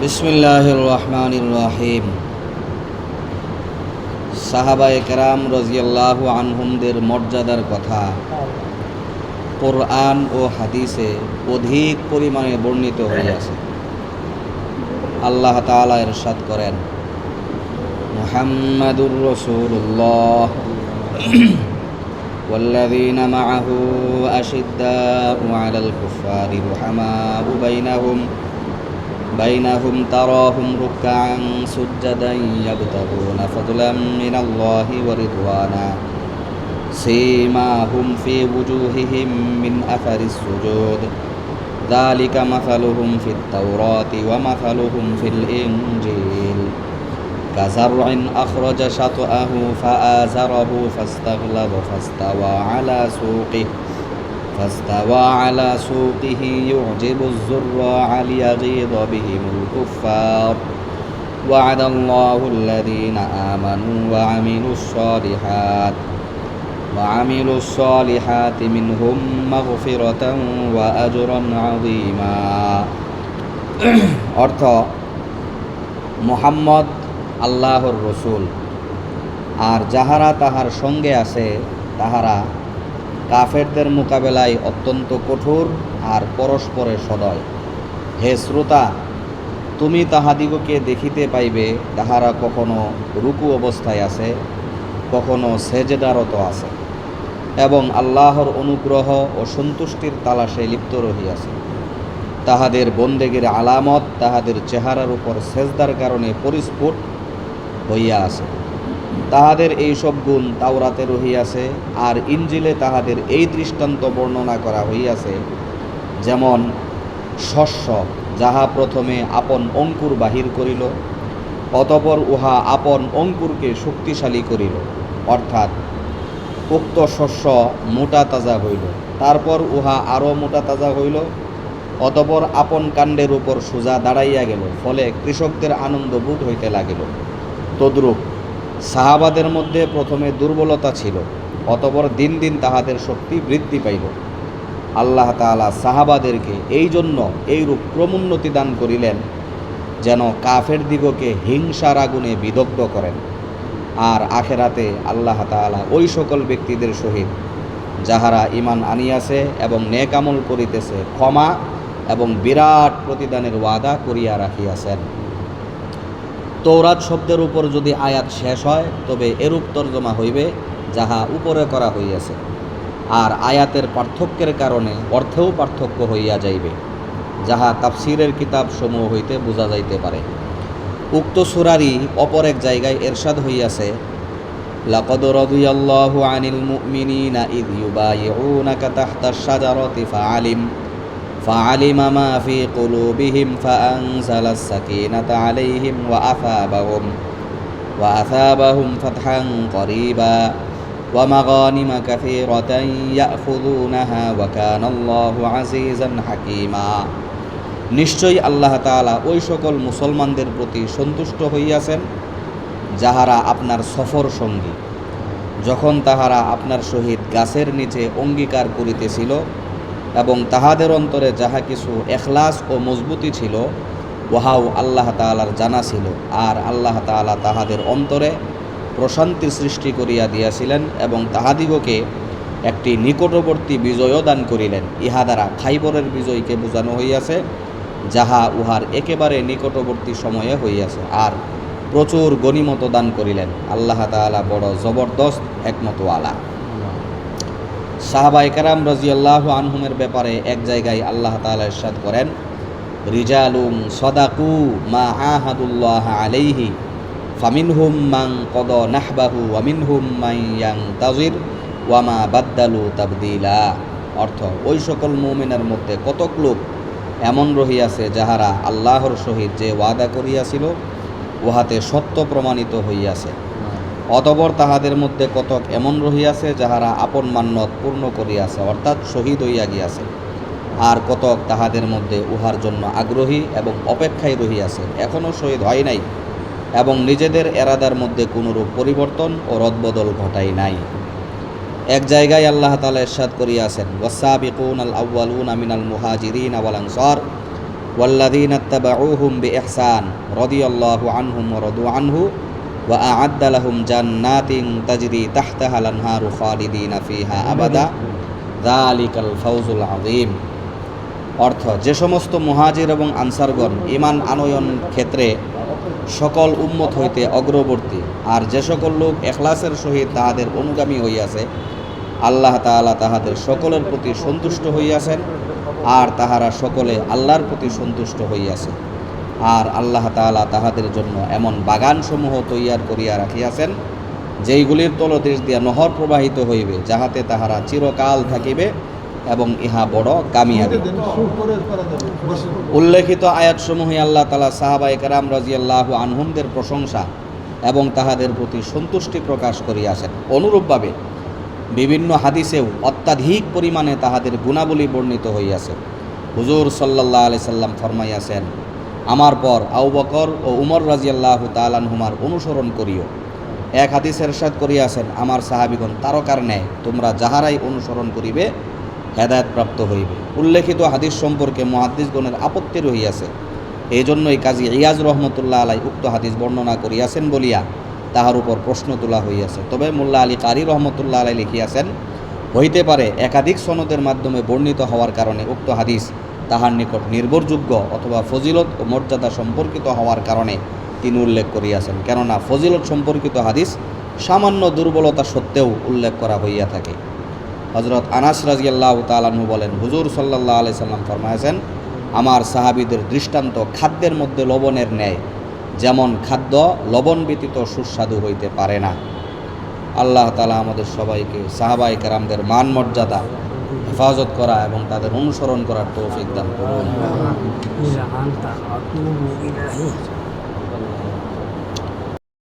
বিসমিল্লাহির রহমানির রহিম সাহাবায়ে কেরাম রাজিয়াল্লাহু আনহুমদের মর্যাদার কথা কোরআন ও হাদিসে অধিক পরিমাণে বর্ণিত হইয়াছে আল্লাহ তাআলা ইরশাদ করেন মুহাম্মাদুর রাসূলুল্লাহ والذين معه أشداء على الكفار رحماء بينهم بينهم تراهم ركعا سجدا يبتغون فضلا من الله ورضوانا. سيماهم في وجوههم من أثر السجود. ذلك مثلهم في التوراة ومثلهم في الإنجيل. كزرع أخرج شطأه فآزره فاستغلظ فاستوى على سوقه. فاستوى على سوقه يعجب الزراع ليغيظ بهم الكفار وعد الله الذين آمنوا وعملوا الصالحات وعملوا الصالحات منهم مغفرة وأجرا عظيما অর্থ মোহাম্মদ আল্লাহর রসুল আর যাহারা তাহার সঙ্গে আছে তাহারা কাফেরদের মোকাবেলায় অত্যন্ত কঠোর আর পরস্পরে সদয়। হে শ্রোতা, তুমি তাহাদিগকে দেখিতে পাইবে, তাহারা কখনো রুকু অবস্থায় আছে, কখনো সেজেদারত আছে, এবং আল্লাহর অনুগ্রহ ও সন্তুষ্টির তালাশে লিপ্ত রহিয়াছে। তাহাদের বন্দেগের আলামত তাহাদের চেহারার উপর সেজদার কারণে পরিস্ফুট হইয়া আছে। তাহাদের এই সব গুণ তাওরাতে রহিয়াছে, আর ইঞ্জিলে তাহাদের এই দৃষ্টান্ত বর্ণনা করা হইয়াছে, যেমন শস্য যাহা প্রথমে আপন অঙ্কুর বাহির করিল, অতপর উহা আপন অঙ্কুরকে শক্তিশালী করিল, অর্থাৎ উক্ত শস্য মোটা তাজা হইল, তারপর উহা আরও মোটা তাজা হইল, অতপর আপন কাণ্ডের উপর সোজা দাঁড়াইয়া গেল, ফলে কৃষকদের আনন্দ বোধ হইতে লাগিল। তদ্রূপ সাহাবাদের মধ্যে প্রথমে দুর্বলতা ছিল, অতপর দিন দিন তাহাদের শক্তি বৃদ্ধি পাইল। আল্লাহ তাআলা সাহাবাদেরকে এই জন্য এইরূপ ক্রমোন্নতি দান করিলেন, যেন কাফের দিগকে হিংসার আগুনে বিদগ্ধ করেন। আর আখেরাতে আল্লাহ তাআলা ওই সকল ব্যক্তিদের সহিত, যাহারা ইমান আনিয়াছে এবং নেকামল করিতেছে, ক্ষমা এবং বিরাট প্রতিদানের ওয়াদা করিয়া রাখিয়াছেন। তৌরাত শব্দের উপর যদি আয়াত শেষ হয় তবে এরূপ তর্জমা হইবে যাহা উপরে করা হইয়াছে আর আয়াতের পার্থক্যের কারণে অর্থেও পার্থক্য হইয়া যাইবে যাহা তাফসিরের কিতাব সমূহ হইতে বোঝা যাইতে পারে উক্ত সুরারই অপর এক জায়গায় এরশাদ হইয়াছে لقد رضي الله عن المؤمنين إذ يبايعونك تحت الشجرة فعلم فعلم ما في قلوبهم فأنزل السكينة عليهم وأثابهم وأثابهم فتحا قريبا ومغانم كثيرة يأخذونها وكان الله عزيزا حكيما নিশ্চয়ই আল্লাহ তাআলা ওই সকল মুসলমানদের প্রতি সন্তুষ্ট হইয়াছেন যাহারা আপনার সফর সঙ্গী যখন তাহারা আপনার সহিত গাছের নিচে অঙ্গীকার করিতেছিল এবং তাহাদের অন্তরে যাহা কিছু এখলাস ও মজবুতি ছিল, উহাও আল্লাহ তাআলার জানা ছিল। আর আল্লাহ তাআলা তাহাদের অন্তরে প্রশান্তি সৃষ্টি করিয়া দিয়াছিলেন এবং তাহাদিগকে একটি নিকটবর্তী বিজয়ও দান করিলেন। ইহা দ্বারা খাইবরের বিজয়কে বোঝানো হইয়াছে, যাহা উহার একেবারে নিকটবর্তী সময়ে হইয়াছে আর প্রচুর গণিমত দান করিলেন। আল্লাহ তাআলা বড় জবরদস্ত, একমতওয়ালা। সাহাবা একরাম রাজিয়াল্লাহ আনহুমের ব্যাপারে এক জায়গায় আল্লাহ তাআলা ইরশাদ করেন, রিজালুম সদাকু মা আহাদুল্লাহ আলাইহি, ফামিনহুম মাং কদ নাহবাহু ওয়ামিনহুম মান তাজির ওয়ামা বাদ্দালু তাবদিলা। অর্থ, ওই সকল মুমিনের মধ্যে কতক লোক এমন রহিয়াছে যাহারা আল্লাহর সহিত যে ওয়াদা করিয়াছিল, উহাতে সত্য প্রমাণিত হইয়াছে। অতবর তাহাদের মধ্যে কতক এমন রহিয়াছে যাহারা আপন মান্যত পূর্ণ করিয়াছে, অর্থাৎ শহীদ হইয়া গিয়াছে। আর কতক তাহাদের মধ্যে উহার জন্য আগ্রহী এবং অপেক্ষায় রহিয়াছে এখনও শহীদ হয় নাই এবং নিজেদের এরাদার মধ্যে কোনরূপ পরিবর্তন ও রদবদল ঘটাই নাই। এক জায়গায় আল্লাহ তালা এরশাদ করিয়াছেন, ওয়াসাবিকুন আল আউ্বালুন আমিনাল মুহাজিরিন আওয়াল আনসার ওয়াল্লাদিন আত্তাবাউহুম বি রদি আল্লাহ আনহুম রদু আনহু অর্থ, যে সমস্ত মহাজির এবং আনসারগণ ইমান আনয়ন ক্ষেত্রে সকল উম্মত হইতে অগ্রবর্তী, আর যে সকল লোক এখলাসের সহিত তাহাদের অনুগামী হইয়াছে, আল্লাহ তালা তাহাদের সকলের প্রতি সন্তুষ্ট হইয়াছেন, আর তাহারা সকলে আল্লাহর প্রতি সন্তুষ্ট হইয়াছে। আর আল্লাহ তাআলা তাহাদের জন্য এমন বাগানসমূহ তৈয়ার করিয়া রাখিয়াছেন, যেইগুলির তলদেশ দিয়া নহর প্রবাহিত হইবে, যাহাতে তাহারা চিরকাল থাকিবে এবং ইহা বড় কামিয়াবি। উল্লেখিত আয়াতসমূহে আল্লাহ তালা সাহাবা একরাম রাজিয়াল্লাহ আনহুমদের প্রশংসা এবং তাহাদের প্রতি সন্তুষ্টি প্রকাশ করিয়াছেন। অনুরূপভাবে বিভিন্ন হাদিসেও অত্যাধিক পরিমাণে তাহাদের গুণাবলী বর্ণিত হইয়াছে। হুজুর সাল্লাহ আলি সাল্লাম ফরমাইয়াছেন আমার পর আউ বকর ও উমর রাজিয়াল্লাহ তালানহুমার অনুসরণ করিও। এক হাদিসের সাদ করিয়াছেন, আমার সাহাবিগণ তারকার ন্যায় তোমরা যাহারাই অনুসরণ করিবে হেদায়তপ্রাপ্ত হইবে। উল্লেখিত হাদিস সম্পর্কে মহাদ্দিসগণের আপত্তি রহিয়াছে। এই জন্যই কাজী ইয়াজ রহমতুল্লাহ আলাই উক্ত হাদিস বর্ণনা করিয়াছেন বলিয়া তাহার উপর প্রশ্ন তোলা হইয়াছে। তবে মোল্লা আলী কারি রহমতুল্লাহ আলাই লিখিয়াছেন, হইতে পারে একাধিক সনদের মাধ্যমে বর্ণিত হওয়ার কারণে উক্ত হাদিস তাহার নিকট নির্ভরযোগ্য অথবা ফজিলত ও মর্যাদা সম্পর্কিত হওয়ার কারণে তিনি উল্লেখ করিয়াছেন। কেননা ফজিলত সম্পর্কিত হাদিস সামান্য দুর্বলতা সত্ত্বেও উল্লেখ করা হইয়া থাকে। হজরত আনাস রাজিয়াল্লাহ তালানহু বলেন, হুজুর সাল্লাহ আলি সাল্লাম ফরমায়েছেন, আমার সাহাবিদের দৃষ্টান্ত খাদ্যের মধ্যে লবণের ন্যায়, যেমন খাদ্য লবণ ব্যতীত সুস্বাদু হইতে পারে না। আল্লাহ তালা আমাদের সবাইকে সাহাবাই কারামদের মান মর্যাদা হেফাজত করা এবং তাদের অনুসরণ করার তৌফিক দান করুন।